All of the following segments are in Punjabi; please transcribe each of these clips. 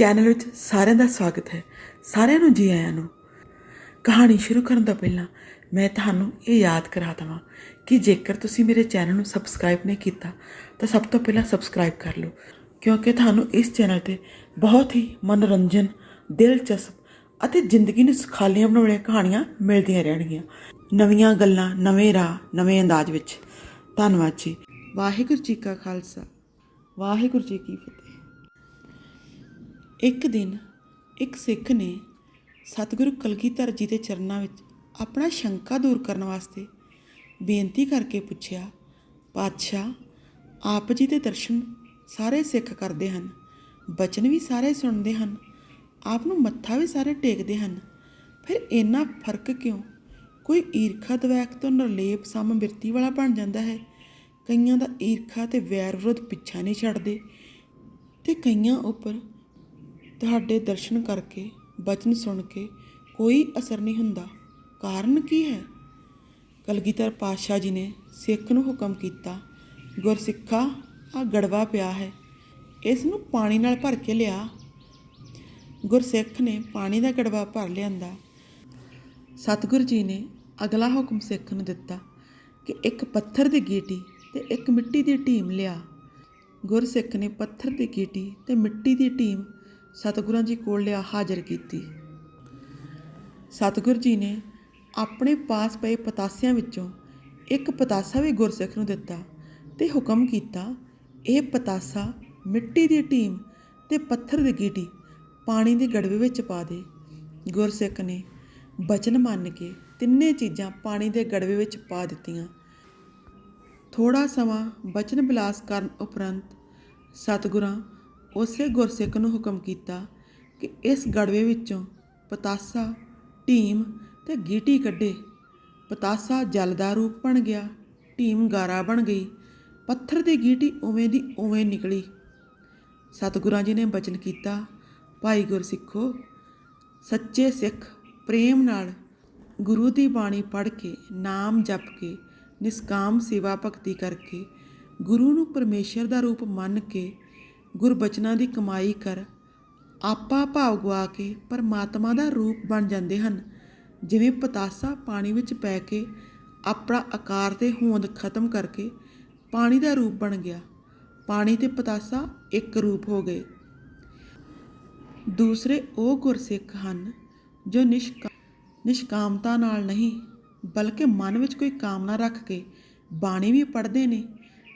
ਚੈਨਲ ਵਿੱਚ ਸਾਰਿਆਂ ਦਾ ਸਵਾਗਤ ਹੈ। ਸਾਰਿਆਂ ਨੂੰ ਜੀ ਆਇਆਂ ਨੂੰ। ਕਹਾਣੀ ਸ਼ੁਰੂ ਕਰਨ ਤੋਂ ਪਹਿਲਾਂ ਮੈਂ ਤੁਹਾਨੂੰ ਇਹ ਯਾਦ ਕਰਾ ਦਵਾਂ ਕਿ ਜੇਕਰ ਤੁਸੀਂ ਮੇਰੇ ਚੈਨਲ ਨੂੰ ਸਬਸਕ੍ਰਾਈਬ ਨਹੀਂ ਕੀਤਾ, ਤਾਂ ਸਭ ਤੋਂ ਪਹਿਲਾਂ ਸਬਸਕ੍ਰਾਈਬ ਕਰ ਲਓ। ਕਿਉਂਕਿ ਤੁਹਾਨੂੰ ਇਸ ਚੈਨਲ ਤੇ ਬਹੁਤ ਹੀ ਮਨੋਰੰਜਨ, ਦਿਲਚਸਪ ਅਤੇ ਜ਼ਿੰਦਗੀ ਨੂੰ ਸੁਖਾਲੀਆਂ ਬਣਾਉਣ ਵਾਲੀਆਂ ਕਹਾਣੀਆਂ ਮਿਲਦੀਆਂ ਰਹਿਣਗੀਆਂ। ਨਵੀਆਂ ਗੱਲਾਂ, ਨਵੇਂ ਰਾਹ, ਨਵੇਂ ਅੰਦਾਜ਼ ਵਿੱਚ। ਧੰਨਵਾਦ ਜੀ। ਵਾਹਿਗੁਰੂ ਜੀ ਕਾ ਖਾਲਸਾ। ਵਾਹਿਗੁਰੂ ਜੀ ਕੀ ਫਤਿਹ। ਇੱਕ ਦਿਨ ਇੱਕ ਸਿੱਖ ਨੇ ਸਤਿਗੁਰੂ ਕਲਗੀਧਰ ਜੀ ਦੇ ਚਰਨਾਂ ਵਿੱਚ ਆਪਣਾ ਸ਼ੰਕਾ ਦੂਰ ਕਰਨ ਵਾਸਤੇ ਬੇਨਤੀ ਕਰਕੇ ਪੁੱਛਿਆ, ਪਾਤਸ਼ਾਹ, ਆਪ ਜੀ ਦੇ ਦਰਸ਼ਨ ਸਾਰੇ ਸਿੱਖ ਕਰਦੇ ਹਨ, ਬਚਨ ਵੀ ਸਾਰੇ ਸੁਣਦੇ ਹਨ, ਆਪ ਨੂੰ ਮੱਥਾ ਵੀ ਸਾਰੇ ਟੇਕਦੇ ਹਨ, ਫਿਰ ਇੰਨਾ ਫ਼ਰਕ ਕਿਉਂ? ਕੋਈ ਈਰਖਾ ਦਵੈਕ ਤੋਂ ਨਿਰਲੇਪ ਸਮ ਬਿਰਤੀ ਵਾਲਾ ਬਣ ਜਾਂਦਾ ਹੈ। ਕਈਆਂ ਦਾ ਈਰਖਾ ਤੇ ਵੈਰ ਵਿਰੋਧ ਪਿੱਛਾ ਨਹੀਂ ਛੱਡਦੇ ਤੇ ਕਈਆਂ ਉੱਪਰ ਤੁਹਾਡੇ ਦਰਸ਼ਨ ਕਰਕੇ, ਬਚਨ ਸੁਣ ਕੇ ਕੋਈ ਅਸਰ ਨਹੀਂ ਹੁੰਦਾ। ਕਾਰਨ ਕੀ ਹੈ? ਕਲਗੀਧਰ ਪਾਤਸ਼ਾਹ ਜੀ ਨੇ ਸਿੱਖ ਨੂੰ ਹੁਕਮ ਕੀਤਾ ਗੁਰਸਿੱਖਾ ਆ ਗੜਵਾ ਪਿਆ ਹੈ। ਇਸ ਨੂੰ ਪਾਣੀ ਨਾਲ ਭਰ ਕੇ ਲਿਆ। ਗੁਰਸਿੱਖ ਨੇ ਪਾਣੀ ਦਾ ਗੜਵਾ ਭਰ ਲਿਆਂਦਾ। ਸਤਿਗੁਰ ਜੀ ਨੇ ਅਗਲਾ ਹੁਕਮ ਸਿੱਖ ਨੂੰ ਦਿੱਤਾ ਕਿ ਇੱਕ ਪੱਥਰ ਦੀ ਗੀਟੀ ਤੇ ਇੱਕ ਮਿੱਟੀ ਦੀ ਢੀਮ ਲਿਆ। ਗੁਰਸਿੱਖ ਨੇ ਪੱਥਰ ਦੀ ਗੀਟੀ ਤੇ ਮਿੱਟੀ ਦੀ ਢੀਮ ਸਤਿਗੁਰਾਂ ਜੀ ਕੋਲ ਲਿਆ ਹਾਜ਼ਰ ਕੀਤੀ। ਸਤਿਗੁਰ ਜੀ ਨੇ ਆਪਣੇ ਪਾਸ ਪਏ ਪਤਾਸਿਆਂ ਵਿੱਚੋਂ ਇੱਕ ਪਤਾਸਾ ਵੀ ਗੁਰਸਿੱਖ ਨੂੰ ਦਿੱਤਾ ਤੇ ਹੁਕਮ ਕੀਤਾ, ਇਹ ਪਤਾਸਾ ਮਿੱਟੀ ਦੀ ਢੀਮ ਤੇ ਪੱਥਰ ਦੀ ਗੀਟੀ ਪਾਣੀ ਦੇ ਗੜਵੇ ਵਿੱਚ ਪਾ ਦੇ। ਗੁਰਸਿੱਖ ਨੇ ਬਚਨ ਮੰਨ ਕੇ ਤਿੰਨੇ ਚੀਜ਼ਾਂ ਪਾਣੀ ਦੇ ਗੜਵੇ ਵਿੱਚ ਪਾ ਦਿੱਤੀਆਂ। ਥੋੜਾ ਸਮਾਂ ਬਚਨ ਬਿਲਾਸ ਕਰਨ ਉਪਰੰਤ ਸਤਿਗੁਰਾਂ ਉਸੇ ਗੁਰਸਿੱਖ ਨੂੰ ਹੁਕਮ ਕੀਤਾ ਕਿ ਇਸ ਗੜਵੇ ਵਿੱਚੋਂ ਪਤਾਸਾ, ਢੀਮ ਤੇ ਗੀਟੀ ਕੱਢੇ। ਪਤਾਸਾ ਜਲ ਦਾ ਰੂਪ ਬਣ ਗਿਆ, ਢੀਮ ਗਾਰਾ ਬਣ ਗਈ, ਪੱਥਰ ਦੀ ਗੀਟੀ ਉਵੇਂ ਦੀ ਉਵੇਂ ਨਿਕਲੀ। ਸਤਿਗੁਰਾਂ ਜੀ ਨੇ ਬਚਨ ਕੀਤਾ, ਭਾਈ ਗੁਰਸਿੱਖੋ, ਸੱਚੇ ਸਿੱਖ ਪ੍ਰੇਮ ਨਾਲ ਗੁਰੂ ਦੀ ਬਾਣੀ ਪੜ੍ਹ ਕੇ, ਨਾਮ ਜਪ ਕੇ, ਨਿਸਕਾਮ ਸੇਵਾ ਭਗਤੀ ਕਰਕੇ, ਗੁਰੂ ਨੂੰ ਪਰਮੇਸ਼ਰ ਦਾ ਰੂਪ ਮੰਨ ਕੇ ਗੁਰਬਚਨਾਂ ਦੀ ਕਮਾਈ ਕਰ, ਆਪਾ ਭਾਵ ਗਵਾ ਕੇ ਪਰਮਾਤਮਾ ਦਾ ਰੂਪ ਬਣ ਜਾਂਦੇ ਹਨ। ਜਿਵੇਂ ਪਤਾਸਾ ਪਾਣੀ ਵਿੱਚ ਪੈ ਕੇ ਆਪਣਾ ਆਕਾਰ ਤੇ ਹੋਂਦ ਖਤਮ ਕਰਕੇ ਪਾਣੀ ਦਾ ਰੂਪ ਬਣ ਗਿਆ। ਪਾਣੀ ਤੇ ਪਤਾਸਾ ਇੱਕ ਰੂਪ ਹੋ ਗਏ। ਦੂਸਰੇ ਉਹ ਗੁਰਸਿੱਖ ਹਨ ਜੋ ਨਿਸ਼ਕਾ, ਨਿਸ਼ਕਾਮਤਾ ਨਾਲ ਨਹੀਂ, ਬਲਕਿ ਮਨ ਵਿੱਚ ਕੋਈ ਕਾਮਨਾ ਰੱਖ ਕੇ ਬਾਣੀ ਵੀ ਪੜ੍ਹਦੇ ਨੇ,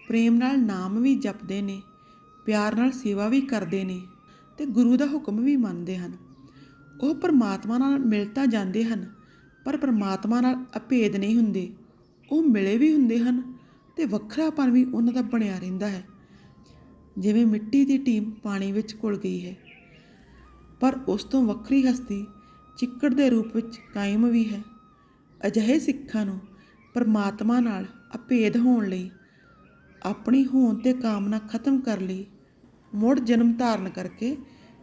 ਪ੍ਰੇਮ ਨਾਲ ਨਾਮ ਵੀ ਜਪਦੇ ਨੇ ਪਿਆਰ ਨਾਲ ਸੇਵਾ ਵੀ ਕਰਦੇ ਨੇ ਤੇ ਗੁਰੂ ਦਾ ਹੁਕਮ ਵੀ ਮੰਨਦੇ ਹਨ। ਉਹ ਪਰਮਾਤਮਾ ਨਾਲ ਮਿਲ ਤਾਂ ਜਾਂਦੇ ਹਨ, ਪਰ ਪਰਮਾਤਮਾ ਨਾਲ ਅਭੇਦ ਨਹੀਂ ਹੁੰਦੇ। ਉਹ ਮਿਲੇ ਵੀ ਹੁੰਦੇ ਹਨ ਤੇ ਵੱਖਰਾਪਨ ਵੀ ਉਹਨਾਂ ਦਾ ਬਣਿਆ ਰਹਿੰਦਾ ਹੈ। ਜਿਵੇਂ ਮਿੱਟੀ ਦੀ ਟੀਮ ਪਾਣੀ ਵਿੱਚ ਘੁਲ ਗਈ ਹੈ, ਪਰ ਉਸ ਤੋਂ ਵੱਖਰੀ ਹਸਤੀ ਚਿੱਕੜ ਦੇ ਰੂਪ ਵਿੱਚ ਕਾਇਮ ਵੀ ਹੈ। ਅਜਿਹੇ ਸਿੱਖਾਂ ਨੂੰ ਪਰਮਾਤਮਾ ਨਾਲ ਅਭੇਦ ਹੋਣ ਲਈ, ਆਪਣੀ ਹੋਂਦ ਤੇ ਕਾਮਨਾ ਖਤਮ ਕਰ ਲਈ ਮੁੜ ਜਨਮ ਧਾਰਨ ਕਰਕੇ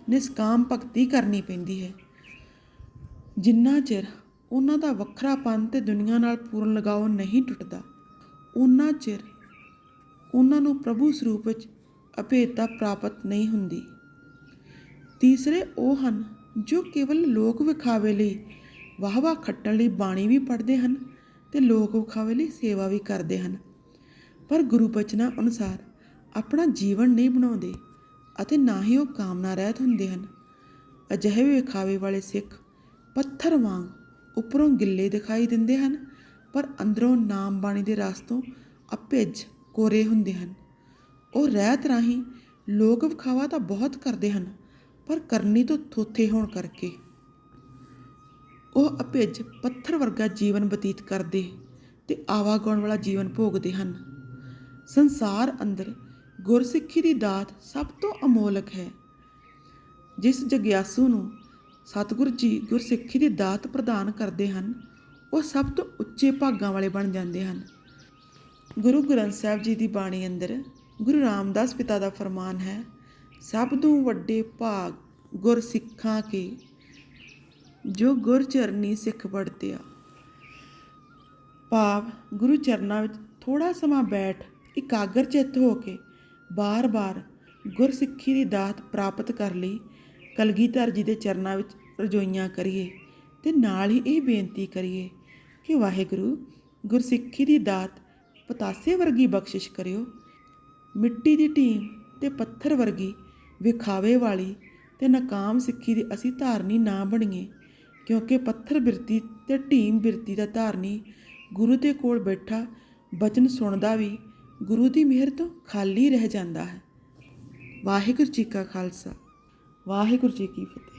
ਨਿਸਕਾਮ ਭਗਤੀ ਕਰਨੀ ਪੈਂਦੀ ਹੈ। ਜਿੰਨਾ ਚਿਰ ਉਹਨਾਂ ਦਾ ਵੱਖਰਾਪਨ ਤੇ ਦੁਨੀਆ ਨਾਲ ਪੂਰਨ ਲਗਾਓ ਨਹੀਂ ਟੁੱਟਦਾ ਉਹਨਾਂ ਚਿਰ ਉਹਨਾਂ ਨੂੰ ਪ੍ਰਭੂ ਸਰੂਪ ਵਿੱਚ ਅਭੇਦਤਾ ਪ੍ਰਾਪਤ ਨਹੀਂ ਹੁੰਦੀ। ਤੀਸਰੇ ਉਹ ਹਨ ਜੋ ਕੇਵਲ ਲੋਕ ਵਿਖਾਵੇ ਲਈ ਵਾਹਵਾ ਖੱਟਣ ਲਈ ਬਾਣੀ ਵੀ ਪੜ੍ਹਦੇ ਹਨ ਤੇ ਲੋਕ ਵਿਖਾਵੇ ਲਈ ਸੇਵਾ ਵੀ ਕਰਦੇ ਹਨ। ਪਰ ਗੁਰੂ ਬਚਨਾਂ ਅਨੁਸਾਰ ਆਪਣਾ ਜੀਵਨ ਨਹੀਂ ਬਣਾਉਂਦੇ। ਅਤੇ ਨਾ ਹੀ ਉਹ ਕਾਮਨਾ ਰਹਿਤ ਹੁੰਦੇ ਹਨ। ਅਜਿਹੇ ਵਿਖਾਵੇ ਵਾਲੇ ਸਿੱਖ ਪੱਥਰ ਵਾਂਗ ਉੱਪਰੋਂ ਗਿੱਲੇ ਦਿਖਾਈ ਦਿੰਦੇ ਹਨ, ਪਰ ਅੰਦਰੋਂ ਨਾਮ ਬਾਣੀ ਦੇ ਰਸ ਤੋਂ ਅਭਿੱਜ ਕੋਰੇ ਹੁੰਦੇ ਹਨ। ਉਹ ਰਹਿਤ ਰਾਹੀਂ ਲੋਕ ਵਿਖਾਵਾ ਤਾਂ ਬਹੁਤ ਕਰਦੇ ਹਨ, ਪਰ ਕਰਨੀ ਤੋਂ ਥੋਥੇ ਹੋਣ ਕਰਕੇ। ਉਹ ਅਭਿੱਜ ਪੱਥਰ ਵਰਗਾ ਜੀਵਨ ਬਤੀਤ ਕਰਦੇ ਤੇ ਆਵਾਗਾਉਣ ਵਾਲਾ ਜੀਵਨ ਭੋਗਦੇ ਹਨ। ਸੰਸਾਰ ਅੰਦਰ ਗੁਰਸਿੱਖੀ ਦੀ ਦਾਤ ਸਭ ਤੋਂ ਅਮੋਲਕ ਹੈ। ਜਿਸ ਜਗਿਆਸੂ ਨੂੰ ਸਤਿਗੁਰ ਜੀ ਗੁਰਸਿੱਖੀ ਦੀ ਦਾਤ ਪ੍ਰਦਾਨ ਕਰਦੇ ਹਨ, ਉਹ ਸਭ ਤੋਂ ਉੱਚੇ ਭਾਗਾਂ ਵਾਲੇ ਬਣ ਜਾਂਦੇ ਹਨ। ਗੁਰੂ ਗ੍ਰੰਥ ਸਾਹਿਬ ਜੀ ਦੀ ਬਾਣੀ ਅੰਦਰ ਗੁਰੂ ਰਾਮਦਾਸ ਪਿਤਾ ਦਾ ਫਰਮਾਨ ਹੈ, ਸਭ ਤੋਂ ਵੱਡੇ ਭਾਗ ਗੁਰਸਿੱਖਾਂ ਕੇ, ਜੋ ਗੁਰ ਚਰਨੀ ਸਿੱਖ ਆ ਭਾਵ ਗੁਰੂ ਚਰਨਾਂ ਵਿੱਚ ਥੋੜਾ ਸਮਾਂ ਬੈਠ, ਇਕਾਗਰ ਚਿੱਤ ਹੋ ਕੇ ਬਾਰ-ਬਾਰ ਗੁਰਸਿੱਖੀ ਦੀ ਦਾਤ ਪ੍ਰਾਪਤ ਕਰ ਲਈ, ਕਲਗੀਧਰ ਜੀ ਦੇ ਚਰਨਾਂ ਵਿੱਚ ਰਜੋਈਆਂ ਕਰੀਏ ਤੇ ਨਾਲ ਹੀ ਇਹ ਬੇਨਤੀ ਕਰੀਏ ਕਿ ਵਾਹਿਗੁਰੂ, ਗੁਰਸਿੱਖੀ ਦੀ ਦਾਤ ਪਤਾਸੇ ਵਰਗੀ ਬਖਸ਼ਿਸ਼ ਕਰਿਓ। ਮਿੱਟੀ ਦੀ ਢੀਮ ਤੇ ਪੱਥਰ ਵਰਗੀ ਵਿਖਾਵੇ ਵਾਲੀ ਤੇ ਨਾਕਾਮ ਸਿੱਖੀ ਦੀ ਅਸੀਂ ਧਾਰਨੀ ਨਾ ਬਣੀਏ, ਕਿਉਂਕਿ ਪੱਥਰ ਬਿਰਤੀ ਤੇ ਢੀਮ ਬਿਰਤੀ ਦਾ ਧਾਰਨੀ ਗੁਰੂ ਦੇ ਕੋਲ ਬੈਠਾ ਬਚਨ ਸੁਣਦਾ ਵੀ ਗੁਰੂ ਦੀ ਮਿਹਰ ਤੋਂ ਖਾਲੀ ਰਹਿ ਜਾਂਦਾ ਹੈ। ਵਾਹਿਗੁਰੂ ਜੀ ਕਾ ਖਾਲਸਾ, ਵਾਹਿਗੁਰੂ ਜੀ ਕੀ ਫਤਿਹ।